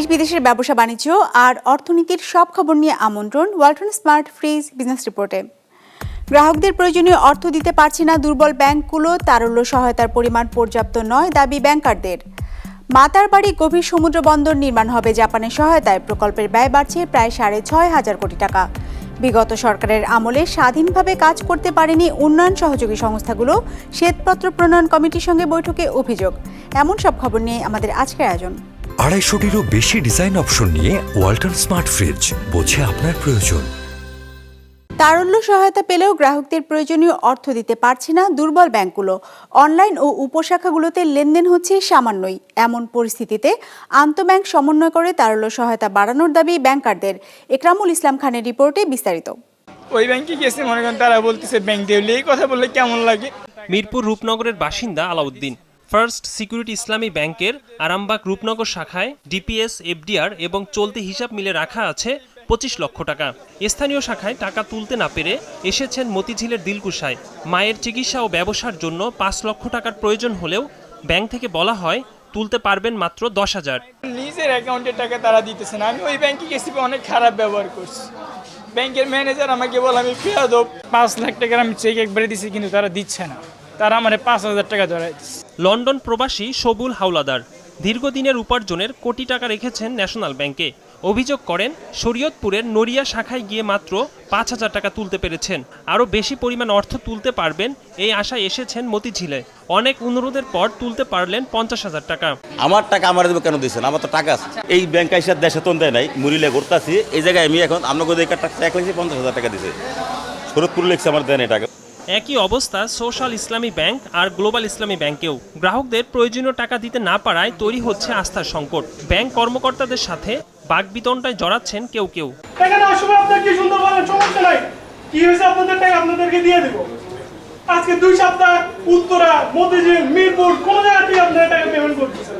দেশ বিদেশের ব্যবসা বাণিজ্য আর অর্থনীতির সব খবর নিয়ে আমন্ত্রণ ওয়ালটন স্মার্ট ফ্রিজ বিজনেস রিপোর্টে। গ্রাহকদের প্রয়োজনীয় অর্থ দিতে পারছে না দুর্বল ব্যাংকগুলো, তারল্য সহায়তার পরিমাণ পর্যাপ্ত নয় দাবি ব্যাংকারদের। মাতার বাড়ি গভীর সমুদ্র বন্দর নির্মাণ হবে জাপানের সহায়তায়। প্রকল্পের ব্যয় বাড়ছে প্রায় সাড়ে ছয় হাজার কোটি টাকা। বিগত সরকারের আমলে স্বাধীনভাবে কাজ করতে পারেনি উন্নয়ন সহযোগী সংস্থাগুলো, শ্বেতপত্র প্রণয়ন কমিটির সঙ্গে বৈঠকে অভিযোগ। এমন সব খবর নিয়ে আমাদের আজকের আয়োজন। আড়াইশোটিরও বেশি ডিজাইন অপশন নিয়ে ওয়ালটন স্মার্ট ফ্রিজ বোঝে আপনার প্রয়োজন। তারল্য সহায়তা পেলেও গ্রাহকদের প্রয়োজনীয় অর্থ দিতে পারছে না দুর্বল ব্যাংকগুলো। অনলাইন ও উপশাখাগুলোতে লেনদেন হচ্ছে সামান্যই। এমন পরিস্থিতিতে আন্তঃব্যাংক সমন্বয় করে তারল্য সহায়তা বাড়ানোর দাবি ব্যাংকারদের। একরামুল ইসলাম খানের রিপোর্টে বিস্তারিত। ওই ব্যাংকে গেছে মনে করেন তারা বলতেছে ব্যাংক দেউলে এই কথা বললে কেমন লাগে? মিরপুর রূপনগরের বাসিন্দা আলাউদ্দিন। ফার্স্ট সিকিউরিটি ইসলামী ব্যাংকের আরামবাগ রূপনগর শাখায় ডিপিএস, এফডিআর এবং চলতি হিসাব মিলে রাখা আছে পঁচিশ লক্ষ টাকা। স্থানীয় শাখায় টাকা তুলতে না পেরে এসেছেন মতিঝিলের দিলকুশায়। মায়ের চিকিৎসা ও ব্যবসার জন্য পাঁচ লক্ষ টাকার প্রয়োজন হলেও ব্যাংক থেকে বলা হয় তুলতে পারবেন মাত্র দশ হাজার। নিজের অ্যাকাউন্টের টাকা তারা দিতেছে না আমি ওই ব্যাংকে গেছি, অনেক খারাপ ব্যবহার করছি। ব্যাংকের ম্যানেজার আমাকে বলে, আমি ফেরা দেবো পাঁচ লাখ টাকার আমি চেক একবারে দিছি, কিন্তু তারা দিচ্ছে না। তারা আমার পাঁচ হাজার টাকা ধরাই দিচ্ছে লন্ডন প্রবাসী সবুল হাওলাদার দীর্ঘদিনের উপার্জনের কোটি টাকা রেখেছেন ন্যাশনাল ব্যাংকে। অভিযোগ করেন, শরীয়তপুরের নড়িয়া শাখায় গিয়ে মাত্র পাঁচ হাজার টাকা তুলতে পেরেছেন। আরও বেশি পরিমাণ অর্থ তুলতে পারবেন এই আশায় এসেছেন মতিঝিলে। অনেক অনুরোধের পর তুলতে পারলেন পঞ্চাশ হাজার টাকা। আমার টাকা আমার দেবো কেন দিয়েছেন? আমার তো টাকা আছে। এই ব্যাংক আইসার দেশে তো দেয় নাই, মুরিলে ঘুরতাছি। এই জায়গায় আমি এখন আপনাকে এক লাখ পঞ্চাশ হাজার টাকা দিছে শরৎপুর লিখছে আমার এই টাকা। একই অবস্থা সোশ্যাল ইসলামী ব্যাংক আর গ্লোবাল ইসলামী ব্যাংকেও। গ্রাহকদের প্রয়োজনীয় টাকা দিতে না পারায় তৈরি হচ্ছে আস্থার সংকট। ব্যাংক কর্মকর্তাদের সাথে বাগবিতণ্ডায় জড়াচ্ছেন কেউ কেউ। টাকা নেওয়ার আপনার কি সুন্দর বলেন সমস্যা নাই কি হয়েছে আপনাদের টাকা? আপনাদেরকে দিয়ে দেব। আজকে দুই সপ্তাহ উত্তরা মতিঝিল মিরপুর কোন জায়গা থেকে আপনারা টাকা পেমেন্ট করতেছেন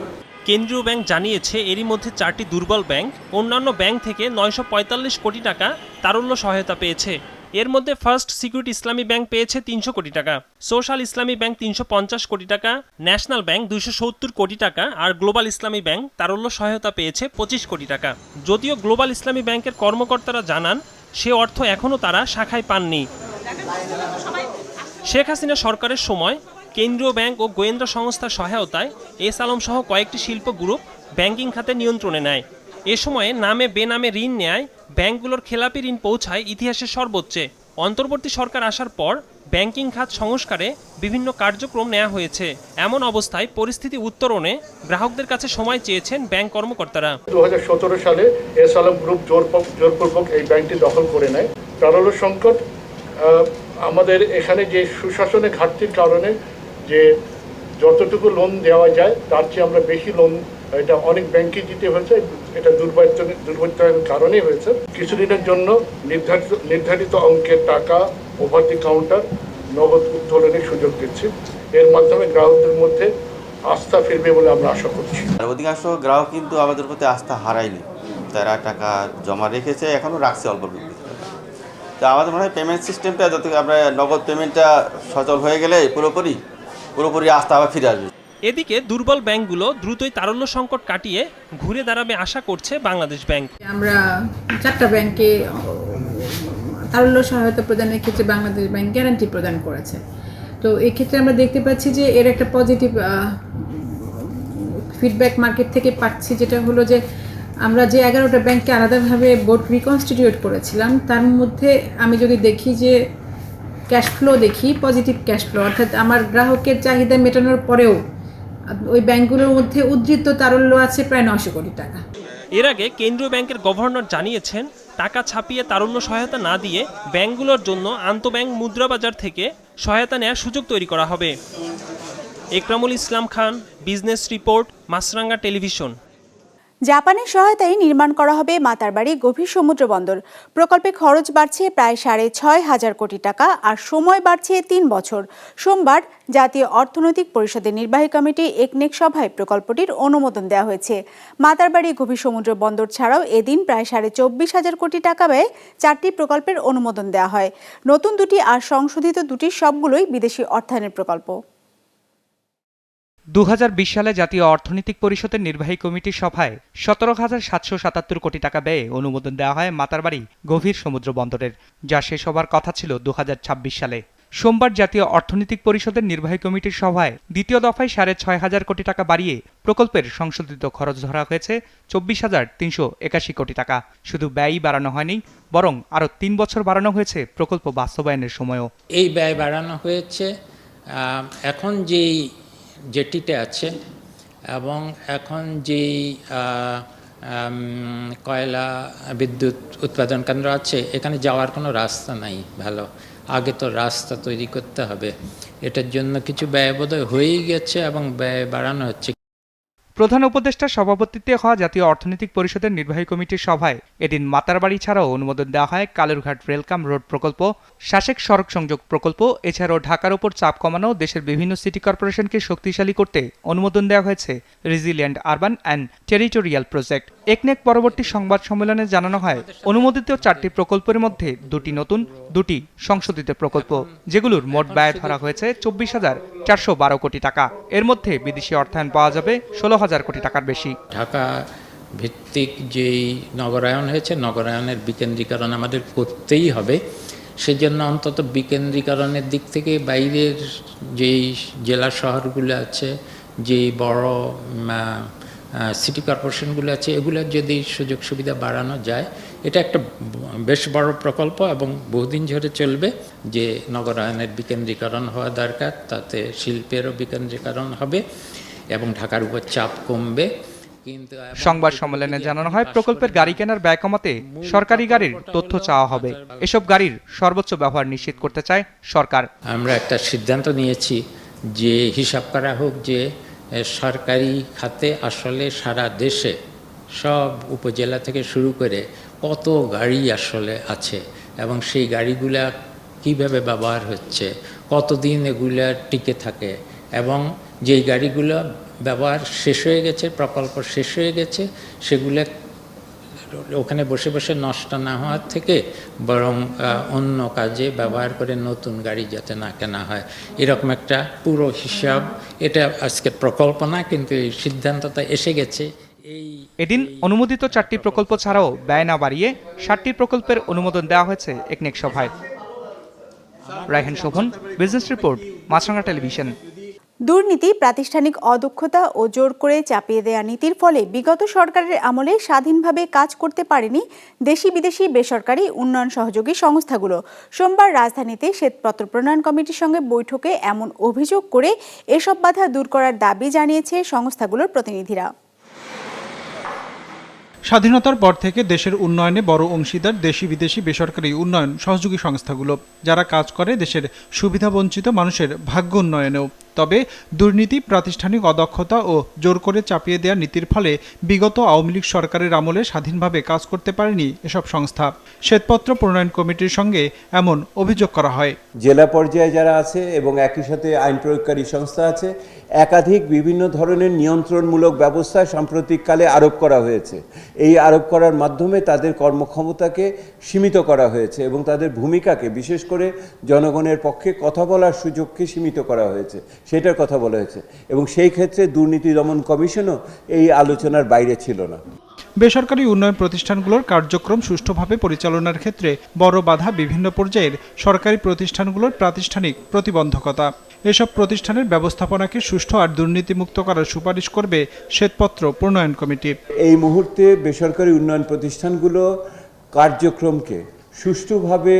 কেন্দ্রীয় ব্যাংক জানিয়েছে এরই মধ্যে চারটি দুর্বল ব্যাংক অন্যান্য ব্যাংক থেকে নয়শো পঁয়তাল্লিশ কোটি টাকা তারল্য সহায়তা পেয়েছে। এর মধ্যে ফার্স্ট সিকিউরিটি ইসলামী ব্যাংক পেয়েছে তিনশো কোটি টাকা, সোশ্যাল ইসলামী ব্যাংক তিনশো পঞ্চাশ কোটি টাকা, ন্যাশনাল ব্যাংক দুইশো সত্তর কোটি টাকা, আর গ্লোবাল ইসলামী ব্যাংক তারল্য সহায়তা পেয়েছে পঁচিশ কোটি টাকা। যদিও গ্লোবাল ইসলামী ব্যাংকের কর্মকর্তারা জানান, সে অর্থ এখনও তারা শাখায় পাননি। শেখ হাসিনা সরকারের সময় কেন্দ্রীয় ব্যাংক ও গোয়েন্দা সংস্থার সহায়তায় এস আলম সহ কয়েকটি শিল্প গ্রুপ ব্যাংকিং খাতে নিয়ন্ত্রণে নেয়। এ সময়ে নামে বেনামে ঋণ নেয় ব্যাংকগুলোর খেলাপি ঋণ পৌঁছায় ইতিহাসের সর্বোচ্চে। অন্তর্বর্তী সরকার আসার পর ব্যাংকিং খাত সংস্কারে বিভিন্ন কার্যক্রম নেওয়া হয়েছে। এমন অবস্থায় পরিস্থিতি উত্তরণে গ্রাহকদের কাছে সময় চেয়েছেন ব্যাংক কর্মকর্তারা। দু হাজার সতেরো সালে এস আলম গ্রুপ জোরপূর্বক এই ব্যাংকটি দখল করে নেয়। তারল্য সংকট আমাদের এখানে যে সুশাসনে ঘাটতির কারণে যে যতটুকু লোন দেওয়া যায়, তার চেয়ে আমরা বেশি লোন এটা অনেক ব্যাংকে দিতে হয়েছে, এটা দুর্বৃত্তনের দুর্বৃত্তায়নের কারণেই হয়েছে। কিছুদিনের জন্য নির্ধারিত নির্ধারিত অঙ্কের টাকা ওভার দি কাউন্টার নগদ উত্তোলনের সুযোগ দিচ্ছি। এর মাধ্যমে গ্রাহকদের মধ্যে আস্থা ফিরবে বলে আমরা আশা করছি। আর অধিকাংশ গ্রাহক কিন্তু আমাদের প্রতি আস্থা হারায়নি। তারা টাকা জমা রেখেছে এখনও রাখছে অল্প। তো আমাদের মনে হয় পেমেন্ট সিস্টেমটা যত আমরা নগদ পেমেন্টটা সচল হয়ে গেলে পুরোপুরি পুরোপুরি আস্থা আবার ফিরে আসবে। এদিকে দুর্বল ব্যাংকগুলো দ্রুতই তারল্য সংকট কাটিয়ে ঘুরে দাঁড়াবে আশা করছে বাংলাদেশ ব্যাংক। আমরা চারটা ব্যাংকে, তারল্য সহায়তা প্রদানের ক্ষেত্রে বাংলাদেশ ব্যাংক গ্যারান্টি প্রদান করেছে। তো এই ক্ষেত্রে আমরা দেখতে পাচ্ছি যে এর একটা পজিটিভ ফিডব্যাক মার্কেট থেকে পাচ্ছি, যেটা হলো যে আমরা যে এগারোটা ব্যাংককে আলাদাভাবে বোর্ড রিকনস্টিটিউট করেছিলাম, তার মধ্যে আমি যদি দেখি যে ক্যাশ ফ্লো দেখি পজিটিভ ক্যাশ ফ্লো অর্থাৎ আমার গ্রাহকের চাহিদা মেটানোর পরেও ওই ব্যাংকগুলোর মধ্যে উদ্ধৃত তারল্য আছে প্রায় নশো কোটি টাকা। এর আগে কেন্দ্রীয় ব্যাংকের গভর্নর জানিয়েছেন, টাকা ছাপিয়ে তারল্য সহায়তা না দিয়ে ব্যাংকগুলোর জন্য আন্তঃব্যাংক মুদ্রা বাজার থেকে সহায়তা নেওয়ার সুযোগ তৈরি করা হবে। Ekramul Islam Khan, business report Maasranga television. জাপানের সহায়তায় নির্মাণ করা হবে মাতারবাড়ি গভীর সমুদ্র বন্দর। প্রকল্পে খরচ বাড়ছে প্রায় সাড়ে ছয় হাজার কোটি টাকা আর সময় বাড়ছে তিন বছর। সোমবার জাতীয় অর্থনৈতিক পরিষদের নির্বাহী কমিটি একনেক সভায় প্রকল্পটির অনুমোদন দেওয়া হয়েছে। মাতারবাড়ি গভীর সমুদ্র বন্দর ছাড়াও এদিন প্রায় সাড়ে চব্বিশ হাজার কোটি টাকা ব্যয়ে চারটি প্রকল্পের অনুমোদন দেওয়া হয়। নতুন দুটি আর সংশোধিত দুটি সবগুলোই বিদেশি অর্থায়নের প্রকল্প। দু হাজার বিশ সালে জাতীয় অর্থনৈতিক পরিষদের নির্বাহী কমিটির সভায় সতেরো হাজার সাতশো সাতাত্তর কোটি টাকা ব্যয়ে অনুমোদন দেওয়া হয় মাতারবাড়ি গভীর সমুদ্র বন্দরের, যা শেষ হবার কথা ছিল দু হাজার ছাব্বিশ সালে। সোমবার জাতীয় অর্থনৈতিক পরিষদের নির্বাহী কমিটির সভায় দ্বিতীয় দফায় সাড়ে ছয় হাজার কোটি টাকা বাড়িয়ে প্রকল্পের সংশোধিত খরচ ধরা হয়েছে চব্বিশ হাজার তিনশো একাশি কোটি টাকা। শুধু ব্যয়ই বাড়ানো হয়নি, বরং আরও তিন বছর বাড়ানো হয়েছে প্রকল্প বাস্তবায়নের সময়ও। এই ব্যয় বাড়ানো হয়েছে এখন যেই জেটিতে আছে এবং এখন যেই কয়লা বিদ্যুৎ উৎপাদন কেন্দ্র আছে, এখানে যাওয়ার কোনো রাস্তা নাই, ভালো। আগে তো রাস্তা তৈরি করতে হবে। এটার জন্য কিছু ব্যয় হয়েই গেছে এবং ব্যয় বাড়ানো হচ্ছে। প্রধান উপদেষ্টার সভাপতিত্বে হওয়া জাতীয় অর্থনৈতিক পরিষদের নির্বাহী কমিটির সভায় এদিন মাতারবাড়ি ছাড়াও অনুমোদন দেওয়া হয় কালুরঘাট রেলকাম রোড প্রকল্প শাসেক সড়ক সংযোগ প্রকল্প, এছাড়াও ঢাকার ওপর চাপ কমানো দেশের বিভিন্ন সিটি কর্পোরেশনকে শক্তিশালী করতে অনুমোদন দেওয়া হয়েছে। Resilient urban and territorial project একনেক পরবর্তী সংবাদ সম্মেলনে জানানো হয়, অনুমোদিত চারটি প্রকল্পের মধ্যে দুটি নতুন, দুটি সংশোধিত প্রকল্প, যেগুলোর মোট ব্যয় ধরা হয়েছে চব্বিশ হাজার চারশো বারো কোটি টাকা। এর মধ্যে বিদেশি অর্থায়ন পাওয়া যাবে ষোলো হাজার কোটি টাকার বেশি। ঢাকা ভিত্তিক যেই নগরায়ন হয়েছে, নগরায়নের বিকেন্দ্রীকরণ আমাদের করতেই হবে। সেজন্য অন্তত বিকেন্দ্রীকরণের দিক থেকে বাইরের যেই জেলা শহরগুলো আছে, যেই বড় সিটি কর্পোরেশনগুলো আছে, এগুলোর যদি সুযোগ সুবিধা বাড়ানো যায়, এটা একটা বেশ বড় প্রকল্প এবং বহুদিন ধরে চলবে যে নগরায়নের বিকেন্দ্রীকরণ হওয়া দরকার, তাতে শিল্পেরও বিকেন্দ্রীকরণ হবে এবং ঢাকার উপর চাপ কমবে। সংবাদ সম্মেলনে জানানো হয় প্রকল্পের গাড়ি কেনার ব্যয় কমাতে সরকারি গাড়ির তথ্য চাওয়া হবে। এসব গাড়ির সর্বোচ্চ ব্যবহার নিশ্চিত করতে চায় সরকার। আমরা একটা সিদ্ধান্ত নিয়েছি যে হিসাব করা হোক যে সরকারি খাতে আসলে সারা দেশে সব উপজেলা থেকে শুরু করে কত গাড়ি আসলে আছে এবং সেই গাড়িগুলা কীভাবে ব্যবহার হচ্ছে কতদিন এগুলা টিকে থাকে এবং যেই গাড়িগুলো ব্যবহার শেষ হয়ে গেছে প্রকল্প শেষ হয়ে গেছে সেগুলো ওখানে বসে বসে নষ্ট না হওয়ার থেকে বরং অন্য কাজে ব্যবহার করে নতুন গাড়ি যাতে না কেনা হয়। এরকম একটা পুরো হিসাব এটা আজকের প্রকল্প না কিন্তু এই সিদ্ধান্তটা এসে গেছে। এই এদিন অনুমোদিত চারটি প্রকল্প ছাড়াও ব্যয় না বাড়িয়ে ষাটটি প্রকল্পের অনুমোদন দেওয়া হয়েছে একনেক সভায়। Rayhan Shovon business report Maasranga television. দুর্নীতি, প্রাতিষ্ঠানিক অদক্ষতা ও জোর করে চাপিয়ে দেয়া নীতির ফলে বিগত সরকারের আমলে স্বাধীনভাবে কাজ করতে পারেনি দেশি বিদেশি বেসরকারি উন্নয়ন সহযোগী সংস্থাগুলো। সোমবার রাজধানীতে শ্বেতপত্র প্রণয়ন কমিটির সঙ্গে বৈঠকে এমন অভিযোগ করে এসব বাধা দূর করার দাবি জানিয়েছে সংস্থাগুলোর প্রতিনিধিরা। স্বাধীনতার পর থেকে দেশের উন্নয়নে বড় অংশীদার দেশি বিদেশি বেসরকারি উন্নয়ন সহযোগী সংস্থাগুলো, যারা কাজ করে দেশের সুবিধাবঞ্চিত মানুষের ভাগ্য উন্নয়নেও। তবে দুর্নীতি, প্রাতিষ্ঠানিক অদক্ষতা ও জোর করে চাপিয়ে দেওয়া নীতির ফলে বিগত আওয়ামী লীগ সরকারের আমলে স্বাধীনভাবে কাজ করতে পারেনি এসব সংস্থা। শ্বেতপত্র প্রণয়ন কমিটির সঙ্গে এমন অভিযোগ করা হয়। জেলা পর্যায়ে যারা আছে এবং একই সাথে আইন প্রয়োগকারী সংস্থা আছে একাধিক বিভিন্ন ধরনের নিয়ন্ত্রণমূলক ব্যবস্থা সাম্প্রতিককালে আরোপ করা হয়েছে। এই আরোপ করার মাধ্যমে তাদের কর্মক্ষমতাকে সীমিত করা হয়েছে এবং তাদের ভূমিকাকে, বিশেষ করে জনগণের পক্ষে কথা বলার সুযোগকে সীমিত করা হয়েছে। সেটার কথা বলা হয়েছে এবং সেই ক্ষেত্রে দুর্নীতি দমন কমিশনও এই আলোচনার বাইরে ছিল না। বেসরকারি উন্নয়ন প্রতিষ্ঠানগুলোর কার্যক্রম সুষ্ঠুভাবে পরিচালনার ক্ষেত্রে বড় বাধা বিভিন্ন পর্যায়ের সরকারি প্রতিষ্ঠানগুলোর প্রাতিষ্ঠানিক প্রতিবন্ধকতা। এসব প্রতিষ্ঠানের ব্যবস্থাপনাকে সুষ্ঠু আর দুর্নীতিমুক্ত করার সুপারিশ করবে শ্বেতপত্র প্রণয়ন কমিটির এই মুহূর্তে বেসরকারি উন্নয়ন প্রতিষ্ঠানগুলো কার্যক্রমকে সুষ্ঠুভাবে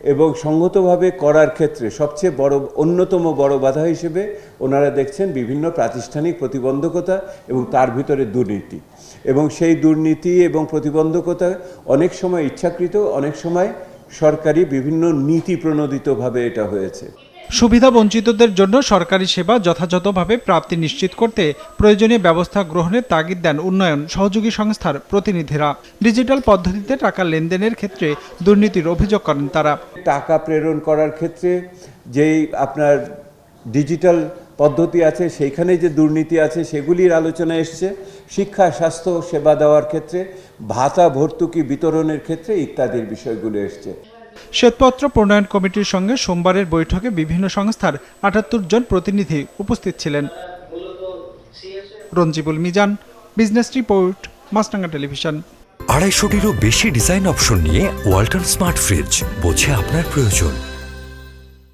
এবং সঙ্গতভাবে করার ক্ষেত্রে সবচেয়ে বড়, অন্যতম বড় বাধা হিসেবে ওনারা দেখছেন বিভিন্ন প্রাতিষ্ঠানিক প্রতিবন্ধকতা এবং তার ভিতরে দুর্নীতি। এবং সেই দুর্নীতি এবং প্রতিবন্ধকতা অনেক সময় ইচ্ছাকৃত, অনেক সময় সরকারি বিভিন্ন নীতি প্রণোদিতভাবে এটা হয়েছে। সুবিধা বঞ্চিতদের জন্য সরকারি সেবা যথাযথভাবে প্রাপ্তি নিশ্চিত করতে প্রয়োজনীয় ব্যবস্থা গ্রহণের তাগিদ দেন উন্নয়ন সহযোগী সংস্থার প্রতিনিধিরা। ডিজিটাল পদ্ধতিতে টাকা লেনদেনের ক্ষেত্রে দুর্নীতির অভিযোগ করেন তারা। টাকা প্রেরণ করার ক্ষেত্রে যেই আপনার ডিজিটাল পদ্ধতি আছে, সেইখানে যে দুর্নীতি আছে, সেগুলির আলোচনা এসছে। শিক্ষা, স্বাস্থ্য, সেবা দেওয়ার ক্ষেত্রে, ভাতা, ভর্তুকি, বিতরণের ক্ষেত্রে ইত্যাদির বিষয়গুলো এসছে। শ্বেতপত্র প্রণয়ন কমিটির সঙ্গে সোমবারের বৈঠকে বিভিন্ন সংস্থার আটাত্তর জন প্রতিনিধি উপস্থিত ছিলেন। Ranjibul Mizan business report Maasranga television. আড়াইশোটিরও বেশি ডিজাইন অপশন নিয়ে ওয়ালটন স্মার্ট ফ্রিজ বোঝে আপনার প্রয়োজন।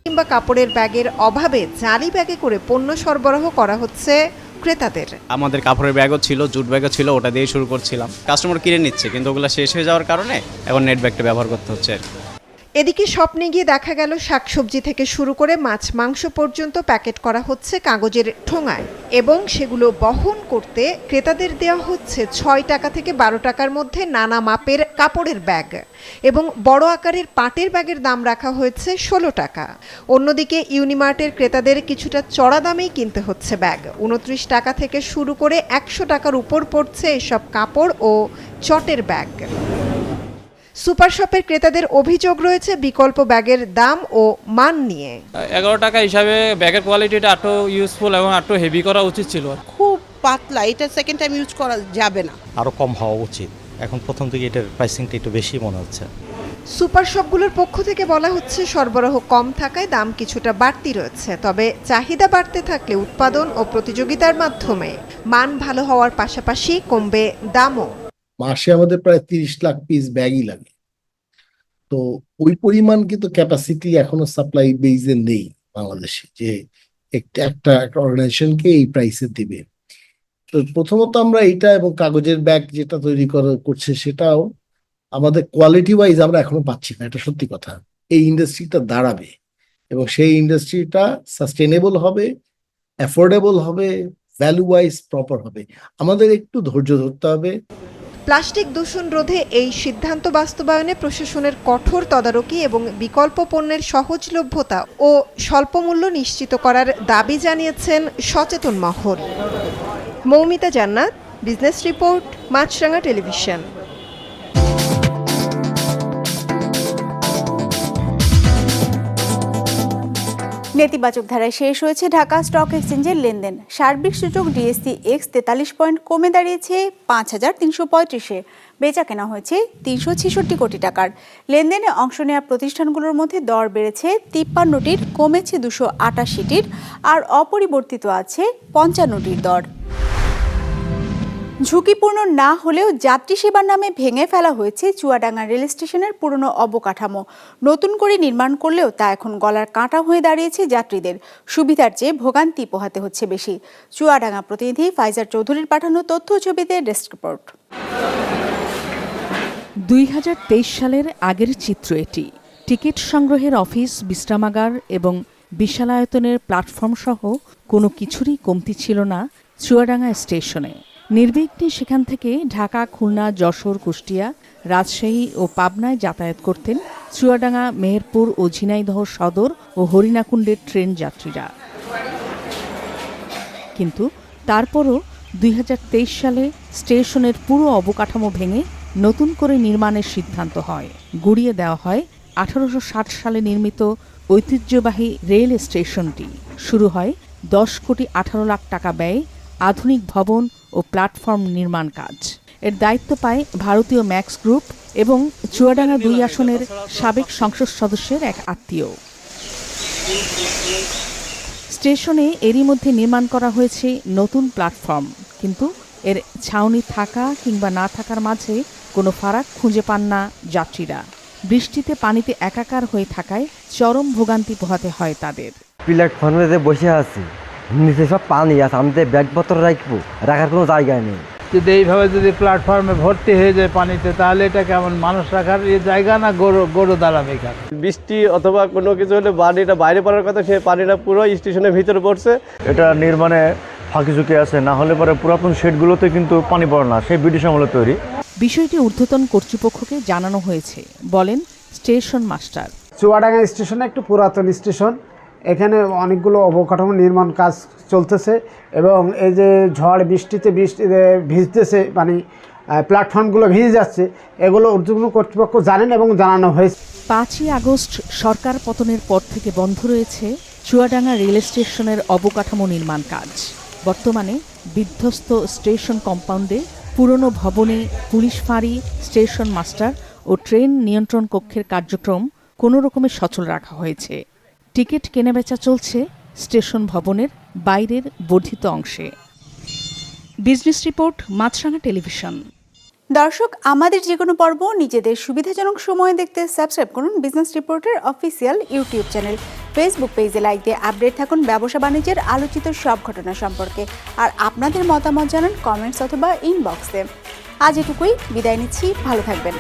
কিংবা কাপড়ের ব্যাগের অভাবে জালি ব্যাগে করে পণ্য সরবরাহ করা হচ্ছে ক্রেতাদের। আমাদের কাপড়ের ব্যাগও ছিল জুট ব্যাগও ছিল ওটা দিয়ে শুরু করছিলাম। কাস্টমার কিনে নিচ্ছে কিন্তু ওগুলো শেষ হয়ে যাওয়ার কারণে এখন নেট ব্যাগটা ব্যবহার করতে হচ্ছে। আর কি। এদিকে স্বপ্নে গিয়ে দেখা গেল শাকসবজি থেকে শুরু করে মাছ মাংস পর্যন্ত প্যাকেট করা হচ্ছে কাগজের ঠোঙায় এবং সেগুলো বহন করতে ক্রেতাদের দেওয়া হচ্ছে ছয় টাকা থেকে বারো টাকার মধ্যে নানা মাপের কাপড়ের ব্যাগ এবং বড় আকারের পাটের ব্যাগের দাম রাখা হয়েছে ষোলো টাকা। অন্যদিকে ইউনিমার্টের ক্রেতাদের কিছুটা চড়া দামেই কিনতে হচ্ছে ব্যাগ। উনত্রিশ টাকা থেকে শুরু করে একশো টাকার উপর পড়ছে এসব কাপড় ও চটের ব্যাগ। সুপার শপের ক্রেতাদের অভিযোগ রয়েছে বিকল্প ব্যাগের দাম ও মান নিয়ে। এগারো টাকা হিসাবে ব্যাগের কোয়ালিটিটা একটু ইউজফুল এবং একটু হেভি করা উচিত ছিল। খুব পাতলা এটা সেকেন্ড টাইম ইউজ করা যাবে না। আরও কম হওয়া উচিত। এখন প্রথম থেকে এটার প্রাইসিংটা একটু বেশি মনে হচ্ছে। সুপার শপগুলোর পক্ষ থেকে বলা হচ্ছে সরবরাহ কম থাকায় দাম কিছুটা বাড়তি রয়েছে তবে চাহিদা বাড়তে থাকলে উৎপাদন ও প্রতিযোগিতার মাধ্যমে মান ভালো হওয়ার পাশাপাশি কমবে দামও। মাসে আমাদের প্রায় তিরিশ লাখ পিস ব্যাগই লাগে। তো ওই পরিমাণ কিন্তু ক্যাপাসিটি এখনও সাপ্লাই বেইজে নেই বাংলাদেশে যে একটা একটা অর্গানাইজেশনকে এই প্রাইসে দিবে। তো প্রথমত আমরা এটা এবং কাগজের ব্যাগ যেটা তৈরি করা, করছে সেটাও আমাদের কোয়ালিটি ওয়াইজ আমরা এখনও পাচ্ছি না, এটা সত্যি কথা। এই ইন্ডাস্ট্রিটা দাঁড়াবে এবং সেই ইন্ডাস্ট্রিটা সাস্টেনেবল হবে অ্যাফোর্ডেবল হবে ভ্যালু ওয়াইজ প্রপার হবে। আমাদের একটু ধৈর্য ধরতে হবে। প্লাস্টিক দূষণ রোধে এই সিদ্ধান্ত বাস্তবায়নে প্রশাসনের কঠোর তদারকি এবং বিকল্প পণ্যের সহজলভ্যতা ও স্বল্পমূল্য নিশ্চিত করার দাবি জানিয়েছেন সচেতন মহল। মৌমিতা জান্নাত, বিজনেস রিপোর্ট, মাছরাঙা টেলিভিশন। নেতিবাচক ধারায় শেষ হয়েছে ঢাকা স্টক এক্সচেঞ্জের লেনদেন। সার্বিক সূচক ডিএসসি এক্স তেতাল্লিশ পয়েন্ট কমে দাঁড়িয়েছে পাঁচ হাজার তিনশো পঁয়ত্রিশে। বেচা কেনা হয়েছে তিনশো ছেষট্টি কোটি টাকার। লেনদেনে অংশ নেওয়া প্রতিষ্ঠানগুলোর মধ্যে দর বেড়েছে তিপ্পান্নটির, কমেছে দুশো আটাশিটির, আর অপরিবর্তিত আছে পঞ্চান্নটির দর। ঝুঁকিপূর্ণ না হলেও যাত্রী সেবার নামে ভেঙে ফেলা হয়েছে চুয়াডাঙ্গা রেল স্টেশনের পুরনো অবকাঠামো। নতুন করে নির্মাণ করলেও তা এখন গলার কাঁটা হয়ে দাঁড়িয়েছে যাত্রীদের। সুবিধার চেয়ে ভোগান্তি পোহাতে হচ্ছে বেশি। চুয়াডাঙ্গা প্রতিনিধি ফাইজার চৌধুরীর পাঠানো তথ্য ছবিতে ডেস্ক রিপোর্ট। দুই হাজার তেইশ সালের আগের চিত্র এটি। টিকিট সংগ্রহের অফিস, বিশ্রামাগার এবং বিশালায়তনের প্ল্যাটফর্ম সহ কোনো কিছুরই কমতি ছিল না চুয়াডাঙ্গা স্টেশনে। নির্বিঘ্নে সেখান থেকে ঢাকা, খুলনা, যশোর, কুষ্টিয়া, রাজশাহী ও পাবনায় যাতায়াত করতেন চুয়াডাঙ্গা, মেহেরপুর ও ঝিনাইদহ সদর ও হরিণাকুণ্ডের ট্রেন যাত্রীরা। কিন্তু তারপরও দুই হাজার তেইশ সালে স্টেশনের পুরো অবকাঠামো ভেঙে নতুন করে নির্মাণের সিদ্ধান্ত হয়। গুড়িয়ে দেওয়া হয় আঠারোশো ষাট সালে নির্মিত ঐতিহ্যবাহী রেল স্টেশনটি। শুরু হয় দশ কোটি আঠারো লাখ টাকা ব্যয়ে আধুনিক ভবন ও প্ল্যাটফর্ম নির্মাণ কাজ। এর দায়িত্ব পায় ভারতীয় ম্যাক্স গ্রুপ এবং চুয়াডাঙ্গা দুই আসনের সাবেক সংসদ সদস্যের এক আত্মীয়। স্টেশনে এরই মধ্যে নির্মাণ করা হয়েছে নতুন প্ল্যাটফর্ম, কিন্তু এর ছাউনি থাকা কিংবা না থাকার মাঝে কোনো ফারাক খুঁজে পান না যাত্রীরা। বৃষ্টিতে পানিতে একাকার হয়ে থাকায় চরম ভোগান্তি পোহাতে হয় তাদের। প্ল্যাটফর্মে বসে আছি। নিচে সব পানি আছে আমি ব্যাগপত্র রাখব রাখার কোনো জায়গা নেই। যদি এইভাবে যদি প্ল্যাটফর্মে ভর্তি হয়ে যায় পানিতে তাহলে এটা কেমন মানুষ রাখার এই জায়গা না গরু গরু দাঁড়াবে এখানে? বৃষ্টি অথবা কোনো কিছু হলে পানিটা বাইরে পড়ার কথা সে পানিটা পুরো স্টেশনের ভিতরে পড়ছে। এটা নির্মাণে ফাঁকি ঝুঁকি আছে না হলে পরে পুরাতন শেডগুলোতে কিন্তু পানি পড়ে না সেই ব্রিটিশ আমলে তৈরি। বিষয়টি ঊর্ধ্বতন কর্তৃপক্ষকে জানানো হয়েছে বলেন স্টেশন মাস্টার। চুয়াডাঙ্গা স্টেশন একটু পুরাতন স্টেশন এখানে অনেকগুলো অবকাঠামো নির্মাণ কাজ চলতেছে এবং এই যে ঝড় বৃষ্টিতে বৃষ্টি ভিজতেছে মানে প্ল্যাটফর্মগুলো ভিজে যাচ্ছে, এগুলো ঊর্ধ্বতন কর্তৃপক্ষ জানেন এবং জানানো হয়েছে। পাঁচই আগস্ট সরকার পতনের পর থেকে বন্ধ রয়েছে চুয়াডাঙ্গা রেল স্টেশনের অবকাঠামো নির্মাণ কাজ। বর্তমানে বিধ্বস্ত স্টেশন কম্পাউন্ডে পুরনো ভবনে পুলিশ ফাঁড়ি, স্টেশন মাস্টার ও ট্রেন নিয়ন্ত্রণ কক্ষের কার্যক্রম কোনো রকমে সচল রাখা হয়েছে। টিকিট কেনাবেচা চলছে স্টেশন ভবনের বাইরের বর্ধিত অংশে। Business report, Maasranga television. দর্শক, আমাদের যে কোনো পর্ব নিজেদের সুবিধাজনক সময় দেখতে সাবস্ক্রাইব করুন বিজনেস রিপোর্টের অফিসিয়াল ইউটিউব চ্যানেল। ফেসবুক পেজে লাইক দিয়ে আপডেট থাকুন ব্যবসা বাণিজ্যের আলোচিত সব ঘটনা সম্পর্কে। আর আপনাদের মতামত জানান কমেন্টস অথবা ইনবক্সে। আজ এটুকুই, বিদায় নিচ্ছি, ভালো থাকবেন।